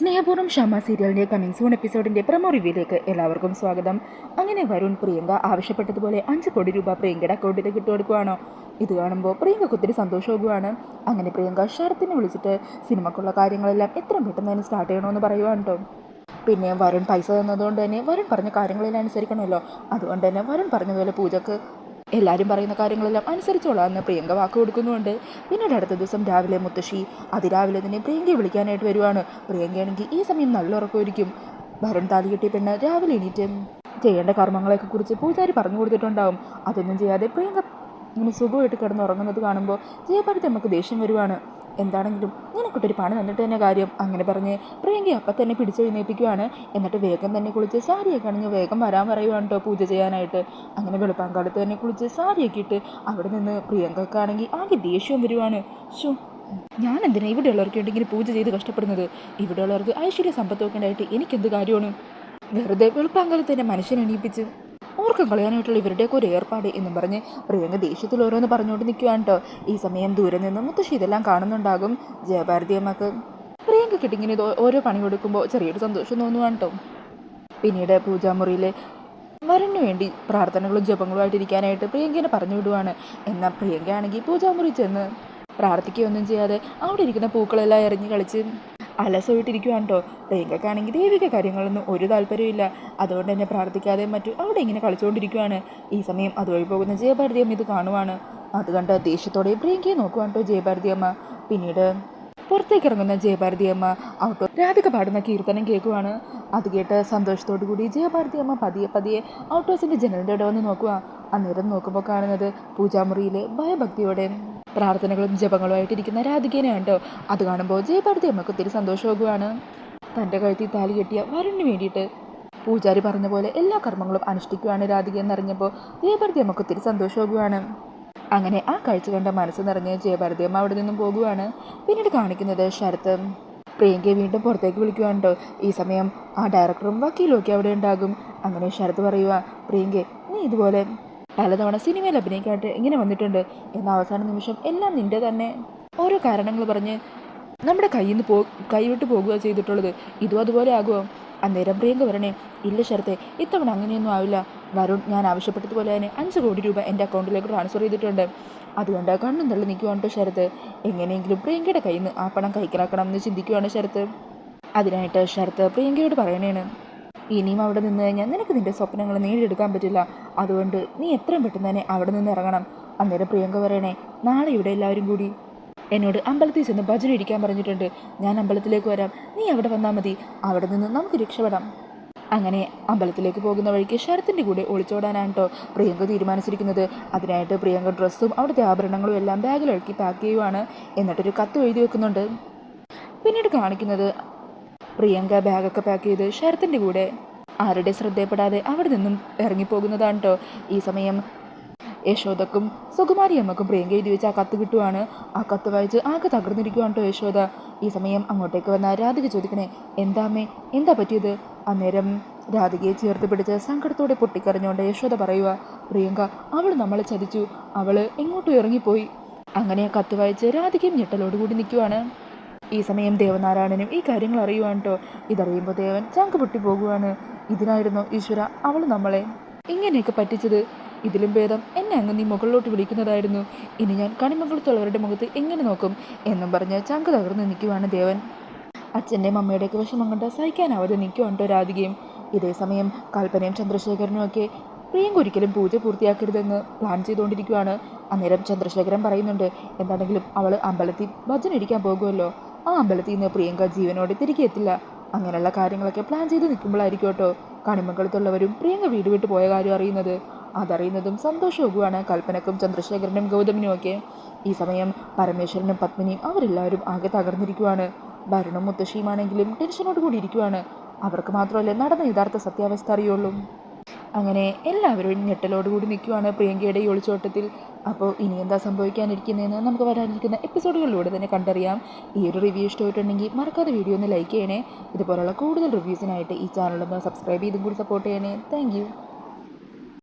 സ്നേഹപൂർവം ഷമ സീരിയലിന്റെ coming soon എപ്പിസോഡിന്റെ പ്രമോ റിവ്യൂയിലേക്ക് എല്ലാവർക്കും സ്വാഗതം. അങ്ങനെ വരുൺ പ്രിയങ്ക ആവശ്യപ്പെട്ടതുപോലെ അഞ്ച് കോടി രൂപ പ്രിയങ്കയുടെ അക്കൗണ്ടിലേക്ക് ഇട്ട് കൊടുക്കുവാണോ. ഇത് കാണുമ്പോൾ പ്രിയങ്കക്ക് ഒത്തിരി സന്തോഷമാകുവാണ്. അങ്ങനെ പ്രിയങ്ക ശരത്തിനെ വിളിച്ചിട്ട് സിനിമക്കുള്ള കാര്യങ്ങളെല്ലാം എത്രയും പെട്ടെന്ന് തന്നെ സ്റ്റാർട്ട് ചെയ്യണമെന്ന് പറയുവാണ് കേട്ടോ പിന്നെ വരുൺ പൈസ തന്നതുകൊണ്ട് തന്നെ വരുൺ പറഞ്ഞ കാര്യങ്ങളെല്ലാം അനുസരിക്കണമല്ലോ. അതുകൊണ്ട് തന്നെ വരുൺ പറഞ്ഞതുപോലെ പൂജക്ക് എല്ലാവരും പറയുന്ന കാര്യങ്ങളെല്ലാം അനുസരിച്ചോളാം എന്ന് പ്രിയങ്ക വാക്ക് കൊടുക്കുന്നുണ്ട്. പിന്നീട് അടുത്ത ദിവസം രാവിലെ മുത്തശ്ശി അതിരാവിലെ തന്നെ പ്രിയങ്കയെ വിളിക്കാനായിട്ട് വരുവാണ്. പ്രിയങ്കയാണെങ്കിൽ ഈ സമയം നല്ല ഉറക്കമായിരിക്കും. ഭരൺ താലി കെട്ടിയ പെണ്ണ് രാവിലെ എണീറ്റ് ചെയ്യേണ്ട കർമ്മങ്ങളെയൊക്കെ കുറിച്ച് പൂജാരി പറഞ്ഞു കൊടുത്തിട്ടുണ്ടാവും. അതൊന്നും ചെയ്യാതെ പ്രിയങ്ക ഇങ്ങനെ സുഖമായിട്ട് കിടന്നുറങ്ങുന്നത് കാണുമ്പോൾ ജയപാടി നമുക്ക് ദേഷ്യം വരുവാണ്. എന്താണെങ്കിലും നിനക്കൊട്ടൊരു പണി തന്നിട്ട് തന്നെ കാര്യം. അങ്ങനെ പറഞ്ഞ് പ്രിയങ്കി അപ്പം തന്നെ പിടിച്ചെഴുന്നേൽപ്പിക്കുവാണ് എന്നിട്ട് വേഗം തന്നെ കുളിച്ച് സാരിയൊക്കെ അണിഞ്ഞ് വേഗം വരാൻ പറയുവാണ് കേട്ടോ പൂജ ചെയ്യാനായിട്ട്. അങ്ങനെ വെളുപ്പാങ്കാലത്ത് തന്നെ കുളിച്ച് സാരിയൊക്കെ ഇട്ട് അവിടെ നിന്ന് പ്രിയങ്കക്കാണെങ്കിൽ ആകെ ദേഷ്യവും വരുവാണ്. ഷോ ഞാൻ എന്തിനാ ഇവിടെയുള്ളവർക്ക് വേണ്ടി ഇങ്ങനെ പൂജ ചെയ്ത് കഷ്ടപ്പെടുന്നത്? ഇവിടെയുള്ളവർക്ക് ഐശ്വര്യ സമ്പത്തൊക്കെ ഉണ്ടായിട്ട് എനിക്കെന്ത് കാര്യമാണ്? വെറുതെ വെളുപ്പാങ്കാലത്ത് തന്നെ മനുഷ്യനെ എണീപ്പിച്ച് ഓർക്കം കളയാനായിട്ടുള്ള ഇവരുടെയൊക്കെ ഒരു ഏർപ്പാട് എന്നും പറഞ്ഞ് പ്രിയങ്ക ദേഷ്യത്തിൽ ഓരോന്ന് പറഞ്ഞുകൊണ്ട് നിൽക്കുകയാണ് കേട്ടോ ഈ സമയം ദൂരെ നിന്ന് മുത്തശ്ശി ഇതെല്ലാം കാണുന്നുണ്ടാകും. ജയഭാരതി അമ്മയ്ക്ക് പ്രിയങ്ക കിട്ടിങ്ങനെ ഇത് ഓരോ പണി കൊടുക്കുമ്പോൾ ചെറിയൊരു സന്തോഷം തോന്നുവാണ് കേട്ടോ പിന്നീട് പൂജാമുറിയിൽ വരനു വേണ്ടി പ്രാർത്ഥനകളും ജപങ്ങളുമായിട്ടിരിക്കാനായിട്ട് പ്രിയങ്കനെ പറഞ്ഞു വിടുവാണ്. എന്നാൽ പ്രിയങ്ക ആണെങ്കിൽ പൂജാമുറി ചെന്ന് പ്രാർത്ഥിക്കുകയൊന്നും ചെയ്യാതെ അവിടെ ഇരിക്കുന്ന പൂക്കളെല്ലാം എറിഞ്ഞ് കളിച്ച് അലസമായിട്ടിരിക്കുവാണ് കേട്ടോ പ്രിയങ്കക്കാണെങ്കിൽ ദൈവിക കാര്യങ്ങളൊന്നും ഒരു താല്പര്യമില്ല അതുകൊണ്ട് തന്നെ പ്രാർത്ഥിക്കാതെ മറ്റു അവിടെ ഇങ്ങനെ കളിച്ചുകൊണ്ടിരിക്കുവാണ്. ഈ സമയം അതുവഴി പോകുന്ന ജയഭാരതി അമ്മ ഇത് കാണുവാണ്. അത് കണ്ട് ദേഷ്യത്തോടെ പ്രിയങ്കയെ നോക്കുവാണ് കേട്ടോ ജയഭാരതി അമ്മ. പിന്നീട് പുറത്തേക്ക് ഇറങ്ങുന്ന ജയഭാരതി അമ്മ ഔട്ടോ രാധിക പാടുന്ന കീർത്തനം കേൾക്കുവാണ്. അത് കേട്ട് സന്തോഷത്തോടു കൂടി ജയഭാരതി അമ്മ പതിയെ പതിയെ ഔട്ടോസിന്റെ ജനലിന്റെ ഇടവന്ന് നോക്കുക അന്നേരം നോക്കുമ്പോൾ കാണുന്നത് പൂജാമുറിയിൽ ഭയഭക്തിയോടെ പ്രാർത്ഥനകളും ജപങ്ങളുമായിട്ടിരിക്കുന്ന രാധികേനെയാണ് കേട്ടോ അത് കാണുമ്പോൾ ജയഭാരതി അമ്മയ്ക്ക് ഒത്തിരി സന്തോഷമാകുവാണ്. തന്റെ കഴുത്തിൽ താലി കെട്ടിയ വരന് വേണ്ടിയിട്ട് പൂജാരി പറഞ്ഞ പോലെ എല്ലാ കർമ്മങ്ങളും അനുഷ്ഠിക്കുവാണ് രാധിക എന്നറിഞ്ഞപ്പോൾ ജയഭാരതി അമ്മയ്ക്ക് ഒത്തിരി സന്തോഷമാകുവാണ്. അങ്ങനെ ആ കാഴ്ച കണ്ട മനസ്സ് നിറഞ്ഞ് ജയഭാരതി അമ്മ അവിടെ നിന്നും പോകുവാണ്. പിന്നീട് കാണിക്കുന്നത് ശരത്ത്. പ്രിയങ്കയെ വീണ്ടും പുറത്തേക്ക് വിളിക്കുകയാണ്ടോ ഈ സമയം ആ ഡയറക്ടറും വക്കീലും ഒക്കെ അവിടെ ഉണ്ടാകും. അങ്ങനെ ശരത് പറയുക പ്രിയങ്കെ നീ ഇതുപോലെ പലതവണ സിനിമയിൽ അഭിനയിക്കാനായിട്ട് ഇങ്ങനെ വന്നിട്ടുണ്ട്. എന്ന അവസാന നിമിഷം എല്ലാം നിന്റെ തന്നെ. ഓരോ കാരണങ്ങൾ പറഞ്ഞ് നമ്മുടെ കയ്യിൽ നിന്ന് പോ കൈവിട്ട് പോകുക ചെയ്തിട്ടുള്ളത്. ഇതും അതുപോലെ ആകുമോ അന്നേരം പ്രിയങ്ക വരണേ ഇല്ല ശരത്തെ ഇത്തവണ അങ്ങനെയൊന്നും ആവില്ല. വരുൺ ഞാൻ ആവശ്യപ്പെട്ടതുപോലെ തന്നെ അഞ്ച് കോടി രൂപ എന്റെ അക്കൗണ്ടിലേക്ക് ട്രാൻസ്ഫർ ചെയ്തിട്ടുണ്ട്. അതുകൊണ്ട് കണ്ണും തള്ളി നിൽക്കുവാണ് ശരത്ത്. എങ്ങനെയെങ്കിലും പ്രിയങ്കയുടെ കയ്യിൽ നിന്ന് ആ പണം കൈക്കലാക്കണം എന്ന് ചിന്തിക്കുവാണ് ശരത്ത്. അതിനായിട്ട് ശരത്ത് പ്രിയങ്കയോട് പറയണേണ്. ഇനിയും അവിടെ നിന്ന് കഴിഞ്ഞാൽ നിനക്ക് നിന്റെ സ്വപ്നങ്ങൾ നേടിയെടുക്കാൻ പറ്റില്ല. അതുകൊണ്ട് നീ എത്രയും പെട്ടെന്ന് തന്നെ അവിടെ നിന്ന് ഇറങ്ങണം. അന്നേരം പ്രിയങ്ക പറയണേ നാളെ ഇവിടെ എല്ലാവരും കൂടി. എന്നോട് അമ്പലത്തിൽ ചെന്ന് ഭജന ഇരിക്കാൻ പറഞ്ഞിട്ടുണ്ട്. ഞാൻ അമ്പലത്തിലേക്ക് വരാം. നീ അവിടെ വന്നാൽ മതി. അവിടെ നിന്ന് നമുക്ക് രക്ഷപ്പെടാം. അങ്ങനെ അമ്പലത്തിലേക്ക് പോകുന്ന വഴിക്ക് ശരത്തിന്റെ കൂടെ ഒളിച്ചോടാനാണ് കേട്ടോ പ്രിയങ്ക തീരുമാനിച്ചിരിക്കുന്നത്. അതിനായിട്ട് പ്രിയങ്ക ഡ്രസ്സും അവിടുത്തെ ആഭരണങ്ങളും എല്ലാം ബാഗിലിളക്കി പാക്ക് ചെയ്യുവാണ്. എന്നിട്ടൊരു കത്ത് എഴുതി വെക്കുന്നുണ്ട്. പിന്നീട് കാണിക്കുന്നത് പ്രിയങ്ക ബാഗൊക്കെ പാക്ക് ചെയ്ത് ശരത്തിന്റെ കൂടെ. ആരുടെ ശ്രദ്ധയപ്പെടാതെ അവിടെ നിന്നും ഇറങ്ങിപ്പോകുന്നതാണ് കേട്ടോ ഈ സമയം. യശോദക്കും സുകുമാരി അമ്മക്കും പ്രിയങ്ക എഴുതി വെച്ച് ആ കത്ത് കിട്ടുവാണ്. ആ കത്ത് വായിച്ച് ആകെ തകർന്നിരിക്കുവാണ് കേട്ടോ യശോദ. ഈ സമയം അങ്ങോട്ടേക്ക് വന്ന രാധിക ചോദിക്കണേ എന്താ അമ്മേ എന്താ പറ്റിയത്? അന്നേരം രാധികയെ ചേർത്ത് പിടിച്ച് സങ്കടത്തോടെ പൊട്ടിക്കറിഞ്ഞുകൊണ്ട് യശോദ പറയുക പ്രിയങ്ക അവൾ നമ്മളെ ചതിച്ചു. അവൾ എങ്ങോട്ടും ഇറങ്ങിപ്പോയി. അങ്ങനെ കത്ത് വായിച്ച് രാധികയും ഞെട്ടലോടുകൂടി നിൽക്കുവാണ് ഈ സമയം ദേവനാരായണനും ഈ കാര്യങ്ങൾ അറിയുവാൻ കേട്ടോ ഇതറിയുമ്പോൾ ദേവൻ ചങ്ക് പൊട്ടി പോകുവാണ്. ഇതിനായിരുന്നു ഈശ്വര അവൾ നമ്മളെ. ഇങ്ങനെയൊക്കെ പറ്റിച്ചത്. ഇതിലും ഭേദം എന്നെ അങ്ങ് നീ മുകളിലോട്ട് വിളിക്കുന്നതായിരുന്നു. ഇനി ഞാൻ കണിമംഗലത്തുള്ളവരുടെ മുഖത്ത് എങ്ങനെ നോക്കും എന്നും പറഞ്ഞ് ചങ്ക് തകർന്ന് നിൽക്കുവാണ് ദേവൻ. അച്ഛന്റെയും അമ്മയുടെയൊക്കെ വിഷമം കണ്ട് സഹിക്കാനാവാതെ നിൽക്കുവാണ് കേട്ടോ രാധികയും. ഇതേ സമയം കൽപ്പനയും ചന്ദ്രശേഖരനും ഒക്കെ പ്രിയങ്ക ഒരിക്കലും പൂജ പൂർത്തിയാക്കരുതെന്ന് പ്ലാൻ ചെയ്തുകൊണ്ടിരിക്കുവാണ്. അന്നേരം ചന്ദ്രശേഖരൻ പറയുന്നുണ്ട് എന്താണെങ്കിലും അവൾ അമ്പലത്തിൽ ഭജന ഇരിക്കാൻ പോകുമല്ലോ. ആ അമ്പലത്തിൽ നിന്ന് പ്രിയങ്ക ജീവനോടെ തിരികെ എത്തില്ല. അങ്ങനെയുള്ള കാര്യങ്ങളൊക്കെ പ്ലാൻ ചെയ്ത് നിൽക്കുമ്പോഴായിരിക്കും കേട്ടോ. കണിമംഗലത്തുള്ളവരും പ്രിയങ്ക വീട് വിട്ട് പോയ കാര്യം അറിയുന്നത്. അതറിയുന്നതും സന്തോഷവുമാണ്. കൽപ്പനക്കും ചന്ദ്രശേഖരനും ഗൗതമിനും ഒക്കെ. ഈ സമയം പരമേശ്വരനും പത്മിനിയും അവരെല്ലാവരും ആകെ തകർന്നിരിക്കുവാണ്. ഭരണം മുത്തശ്ശിയുമാണെങ്കിലും ടെൻഷനോട് കൂടി ഇരിക്കുവാണ്. അവർക്ക് മാത്രമല്ല നടന്ന യഥാർത്ഥ സത്യാവസ്ഥ അറിയുള്ളൂ. അങ്ങനെ എല്ലാവരും ഞെട്ടലോടുകൂടി നിൽക്കുവാണ് പ്രിയങ്കയുടെ ഈ ഒളിച്ചോട്ടത്തിൽ. അപ്പോൾ ഇനി എന്താ സംഭവിക്കാനിരിക്കുന്നതെന്ന് നമുക്ക് വരാനിരിക്കുന്ന എപ്പിസോഡുകളിലൂടെ തന്നെ കണ്ടറിയാം. ഈ ഒരു റിവ്യൂ ഇഷ്ടമായിട്ടുണ്ടെങ്കിൽ മറക്കാതെ വീഡിയോ ഒന്ന് ലൈക്ക് ചെയ്യണേ. ഇതുപോലുള്ള കൂടുതൽ റിവ്യൂസിനായിട്ട് ഈ ചാനലൊന്ന് സബ്സ്ക്രൈബ് ചെയ്തും കൂടി സപ്പോർട്ട് ചെയ്യണേ. താങ്ക്